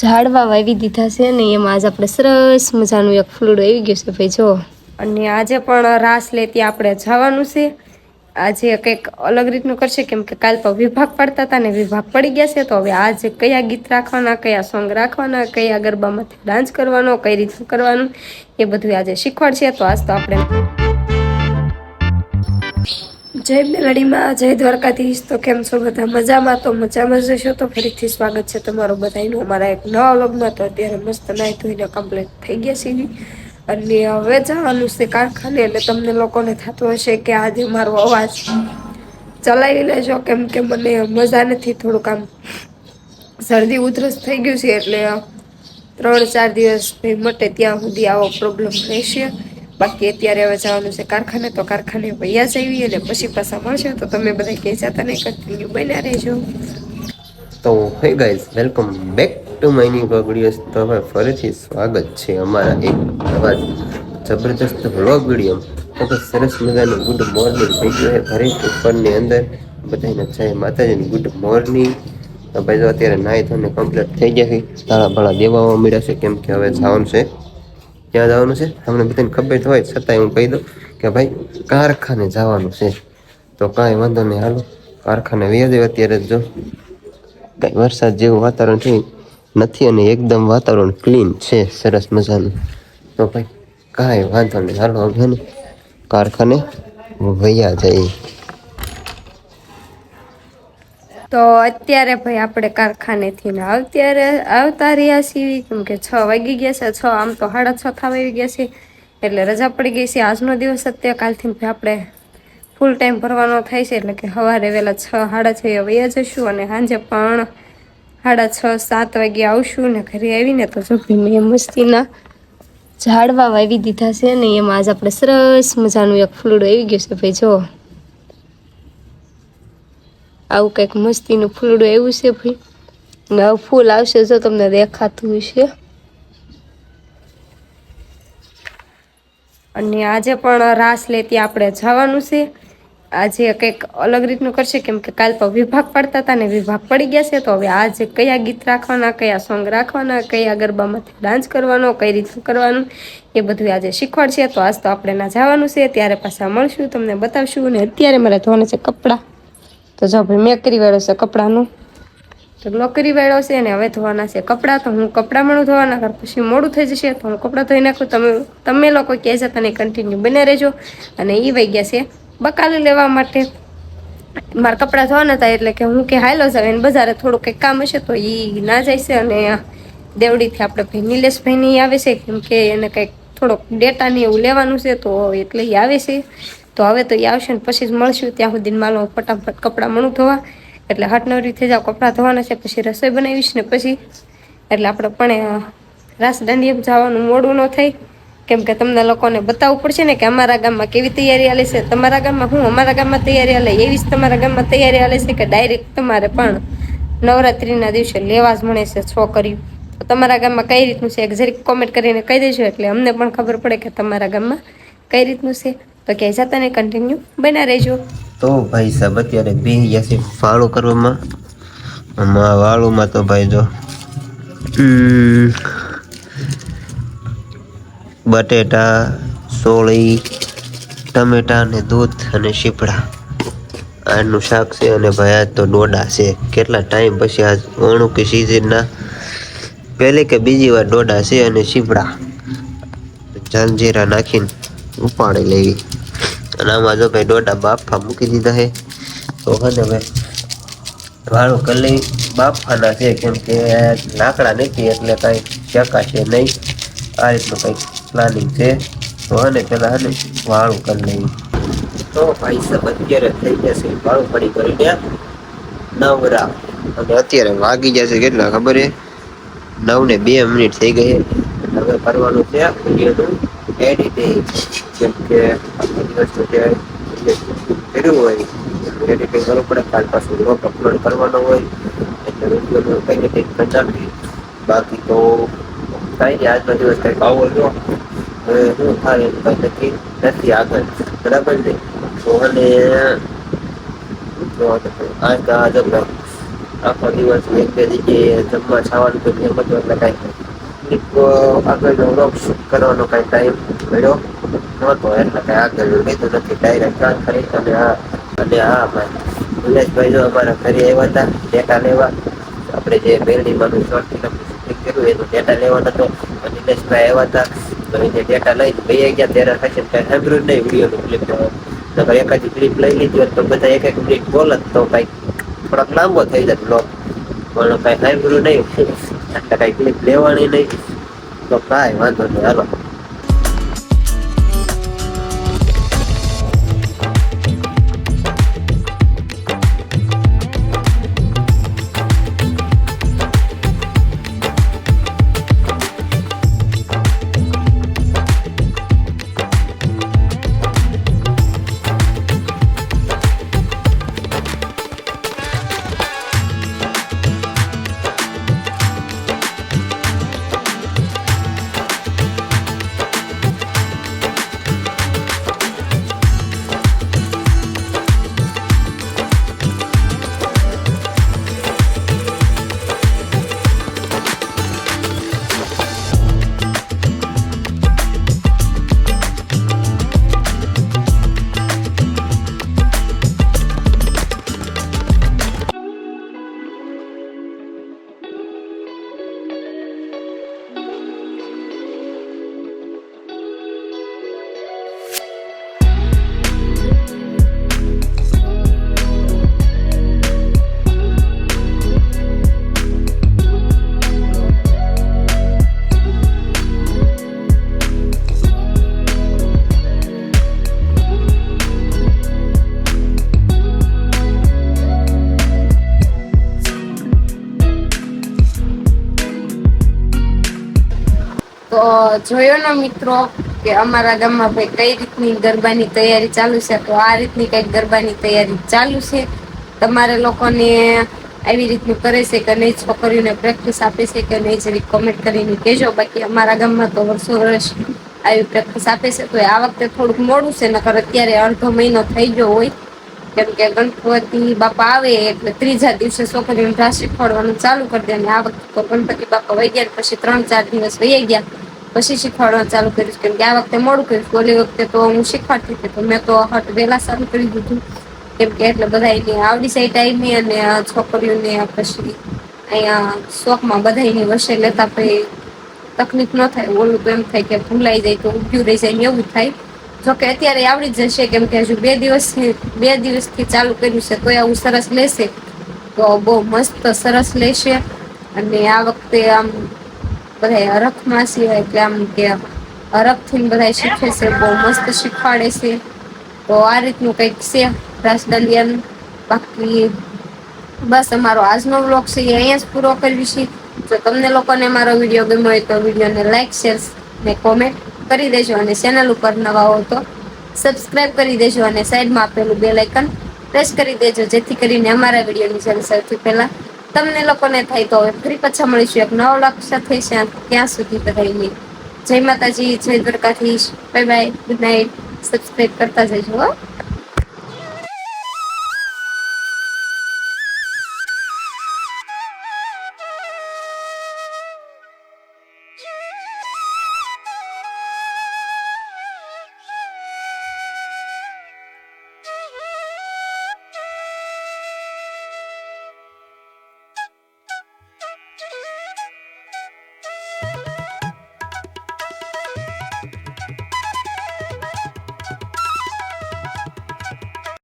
ઝાડવા વાવી દીધા છે ને એમાં આજ આપણે સરસ મજાનું એક ફૂલડું આવી ગયું છે ભાઈ, જો. અને આજે પણ રાસ લેતી આપણે જવાનું છે. આજે કંઈક અલગ રીતનું કરશે, કેમ કે કાલ તો વિભાગ પડતા હતા ને વિભાગ પડી ગયા છે, તો હવે આજે કયા ગીત રાખવાના, કયા સોંગ રાખવાના, કયા ગરબામાંથી ડાન્સ કરવાનો, કઈ રીતનું કરવાનું, એ બધું આજે શીખવાડશે. તો આજ તો આપણે જય મેલડીમાં, જય દ્વારકાધીશ. તો કેમ છો બધા? મજામાં? તો મજામાં જશો તો ફરીથી સ્વાગત છે તમારું બધાનું અમારા એક નવા વ્લોગમાં તો અત્યારે મસ્ત નાહી ધોઈને કમ્પ્લીટ થઈ ગયા છે અને હવે જવાનું છે કારખાને. એટલે તમને લોકોને થતું હશે કે આજે મારો અવાજ ચલાવી લેજો. કેમ કે મને મજા નથી. થોડુંક આમ શરદી ઉધરસ થઈ ગયું છે. એટલે ત્રણ ચાર દિવસ મટે ત્યાં સુધી આવો પ્રોબ્લેમ રહેશે. બાકી અત્યારે હવે જવાનું છે કારખાને, તો કારખાને વૈયા જઈએ અને પછી પાછા મળશે. તો તમે બધા કહે જતા નહીં કન્ટિન્યુ બન્યા રહેજો. તો hey guys welcome back to my new videos તો હવે ફરીથી સ્વાગત છે અમારા એક નવા જબરદસ્ત વ્લોગ વીડિયો તો સરસ મજાનું ગુડ મોર્નિંગ થઈ ગયું છે ઘરે ઉપરની અંદર. બધાને જય માતાજીની ગુડ મોર્નિંગ ભાઈ જો અત્યારે નાહી ધોઈને કમ્પ્લીટ થઈ ગયા છે. તાળા ભાળા દેવાવા મળ્યા છે. કેમ કે હવે જવાનું છે. ક્યાં જવાનું છે? તમને બધાને ખબર હોય, છતાંય હું કહી દઉં કે ભાઈ, કારખાને જવાનું છે. તો કાંઈ વાંધો નહીં, હાલો. કારખાને વ્યાજ અત્યારે જો. કાંઈ વરસાદ જેવું વાતાવરણ છે, નથી અને એકદમ વાતાવરણ ક્લીન છે, સરસ મજાનું. તો ભાઈ, કાંઈ વાંધો નહીં, હાલો હવે કારખાને વૈયા જઈએ તો અત્યારે ભાઈ આપણે કારખાનેથી ને અત્યારે આવતા રહ્યા છીએ, કેમ કે છ વાગી ગયા છે, છ, આમ તો સાડા છ થવા આવી ગયા છે, એટલે રજા પડી ગઈ છે. આજનો દિવસ અત્યારે કાલથી ભાઈ આપણે ફૂલ ટાઈમ ભરવાનો થાય છે, એટલે કે સવારે વહેલા છ, સાડા છ વયા જશું અને સાંજે પણ સાડા છ, સાત વાગે આવશું ને ઘરે આવીને તો જો મેં મસ્તીના ઝાડવા વાવી દીધા છે ને એમાં આજ આપણે સરસ મજાનું એક ફૂલડું આવી ગયું છે, ભાઈ જો. આવું કંઈક મસ્તીનું ફૂલડું એવું છે ભાઈ. ને આવું ફૂલ આવશે જો તમને દેખાતું હશે. અને આજે પણ રાસ લેતી આપણે જવાનું છે. આજે કંઈક અલગ રીતનું કરશે, કેમ કે કાલ તો વિભાગ પડતા હતા ને વિભાગ પડી ગયા છે, તો હવે આજે કયા ગીત રાખવાના, કયા સોંગ રાખવાના, કયા ગરબામાંથી ડાન્સ કરવાનો, કઈ રીતનું કરવાનું, એ બધું આજે શીખવાડશે. તો આજ તો આપણે ના જવાનું છે, ત્યારે પાછા મળશું, તમને બતાવશું. અને અત્યારે મારે ધોવાના છે કપડાં. તો જો ભાઈ મેં કરી વાળો છે કપડાનું. તો નોકરી વાળો છે ને હવે ધોવાના છે કપડાં, તો હું કપડાં મણું ધોવાના કર પછી મોડું થઈ જશે, તો હું કપડાં ધોઈ નાખું. તમે તમે લોકો કહે છે તને કન્ટિન્યુ બને રહેજો. અને એ વહી ગયા છે બકાલી લેવા માટે. મારા કપડાં ધોવાના હતા એટલે કે હું કે હાલો જાવ એને બજારે થોડું કંઈક કામ હશે તો એ ના જાય છે. અને દેવડીથી આપણે ભાઈ નિલેશભાઈની આવે છે કેમ કે એને કંઈક થોડોક ડેટાની એવું લેવાનું છે તો એટલે એ આવે છે. તો હવે તો એ આવશે ને પછી જ મળશું. ત્યાં સુધી માલો ફટાફટ કપડાં મણું ધોવા. એટલે હટનવરી થઈ જાવ કપડાં ધોવાના છે, પછી રસોઈ બનાવીશ ને પછી એટલે આપણે પણ રાસ દાંડીએ જવાનું મોડું ન થાય. કેમ કે તમને લોકોને બતાવવું પડશે ને કે અમારા ગામમાં કેવી તૈયારી હાલે છે. તમારા ગામમાં હું? અમારા ગામમાં તૈયારી હાલે. એવી જ તમારા ગામમાં તૈયારી હાલે છે કે ડાયરેક્ટ તમારે પણ નવરાત્રિના દિવસે લેવા જ મળે છે છોકરી તો તમારા ગામમાં કઈ રીતનું છે? એક જરીક કોમેન્ટ કરીને કહી દેજો. એટલે અમને પણ ખબર પડે કે તમારા ગામમાં કઈ રીતનું છે. તો ક્યાંય જતા કન્ટિન્યુ બના રહેજો. તો ભાઈ સાહેબ, અત્યારે બે છે ફાળો કરવામાં. આમાં વાળુમાં તો ભાઈ જો બટેટા, સોળી, ટમેટા અને દૂધ અને શીપડા. આનું શાક છે અને ભાઈ આજ તો ડોડા છે. કેટલા ટાઈમ પછી આજ ઓણું કે સિઝનના? પહેલી કે બીજી વાર ડોડા છે અને શીપડા. જલજીરા નાખીને ઉપાડી લેવી. અને આમાં જો ભાઈ ડોડા બાફા મૂકી દીધા છે તો હે ને ભાઈ વાળું કરી લઈ બાફાના છે કેમ કે લાકડા નથી એટલે કાંઈ શકાશે નહીં આ રીતનું કંઈક પ્લાનિંગ છે તો હે ને પેલા હે ને વાળું કરી લેવી તો ભાઈ સાહેબ અત્યારે થઈ જશે વાળું પડી કરીને નવરા અને અત્યારે વાગી જશે કેટલા ખબર છે નવ ને બે મિનિટ થઈ ગઈ છે હવે કરવાનું છે વિડીયોનું એડિટિંગ, જેમ કે આખો દિવસનું જે કર્યું હોય એડિટિંગ કરવું પડે, કાલ પાછું બ્લોગ અપલોડ કરવાનો હોય, એટલે વિડીયોનું કંઈ કંઈક કંટાળી બાકી તો કાંઈ નહીં, આજનો દિવસ કંઈક આવો જો હવે શું થાય એનું કંઈ નક્કી નથી આગળ. બરાબર ને તો અને આજ આખો દિવસ એક બે જગ્યાએ જમવા છાવાનું તો એમ હતું એટલે કાંઈ એક આગળ શૂટ કરવાનો કાંઈ ટાઈમ મળ્યો નહોતો. એટલે કાંઈ આગળ લીધું નથી ડાયરેક્ટ કરી. અને હા અને હા અમારે નિલેશભાઈ જો અમારા ઘરે આવ્યા હતા ડેટા લેવા. આપણે જે બેરડીમાંનું શોર્ટ ફિલ્મ શૂટિંગ કર્યું, એનું ડેટા લેવાનો તો નિલેશભાઈ આવ્યા હતા. તો એ જે ડેટા લઈને ભાઈ ગયા. ત્યારે પછી કાંઈ સાંભળ્યું જ નહીં વિડીયોનું ક્લિપ નકર એકાદી ક્લિપ લઈ લીધી હોત તો બધા એક એક મિનિટ બોલત તો કાંઈક થોડોક લાંબો થઈ જાય બ્લોગ પણ કાંઈ સાંભળ્યું નહીં. એટલે કાંઈ ક્લિપ લેવાની નહીં. તો કાંઈ વાંધો નહીં હાલો. જોયો ને મિત્રો કે અમારા ગામમાં ભાઈ કઈ રીતની ગરબાની તૈયારી ચાલુ છે? તો આ રીતની કંઈક ગરબાની તૈયારી ચાલુ છે. તમારે લોકોને આવી રીતનું કરે છે કે નહીં? છોકરીઓને પ્રેક્ટિસ આપે છે કે નહીં? જેવી કોમેન્ટ કરીને કહેજો. બાકી અમારા ગામમાં તો વર્ષો વર્ષ આવી પ્રેક્ટિસ આપે છે. તો આ વખતે થોડુંક મોડું છે, નકર અત્યારે અડધો મહિનો થઈ ગયો હોય. કેમ કે ગણપતિ બાપા આવે એટલે ત્રીજા દિવસે છોકરીઓને રાશિ શીખવાડવાનું ચાલુ કરી દે. અને આ વખતે તો ગણપતિ બાપા વહી ગયા પછી ત્રણ ચાર દિવસ વહી ગયા. પછી શીખવાડવા ચાલુ કર્યું કેમ કે આ વખતે મોડું કર્યું ઓલી વખતે તો હું શીખવાડતી હતી, તો મેં તો હટ વહેલા ચાલુ કરી દીધું. કેમ કે એટલે બધા એને આવડી જાય ટાઈમે અને છોકરીઓને પછી અહીંયા શોખમાં બધાની વસે લેતા પછી તકલીફ ન થાય. ઓલું તો એમ થાય કે ભૂલાઈ જાય તો ઊભ્યું રહી જાય એવું થાય. જોકે અત્યારે આવડી જ જશે, કેમ કે હજુ બે દિવસથી બે દિવસથી ચાલુ કર્યું છે, તો આવું સરસ લેશે. તો બહુ મસ્ત સરસ લેશે. અને આ વખતે આમ બધા હરખમાં સિવાય એટલે આમ કે હરખથી બધા શીખે છે, બહુ મસ્ત શીખવાડે છે. તો આ રીતનું કંઈક છે રાસદાલિયાનું બાકી બસ અમારો આજનો વ્લોગ છે એ અહીંયા જ પૂરો કરવી છે જો તમને લોકોને મારો વીડિયો ગમ્યો હોય તો વિડીયોને લાઈક, શેર ને કોમેન્ટ કરી દેજો અને ચેનલ ઉપર નવા હો તો સબસ્ક્રાઇબ કરી દેજો અને સાઈડમાં આપેલું બેલ આઇકન પ્રેસ કરી દેજો, જેથી કરીને અમારા વિડીયોની જેમ સૌથી પહેલા તમને લોકોને થાય તો હવે ફરી પાછા મળીશું. એક નવો લક્ષ્ય સાથે ત્યાં સુધી બધાની જય માતાજી, જય Dwarkadhish. Bye bye good night subscribe કરતા જજો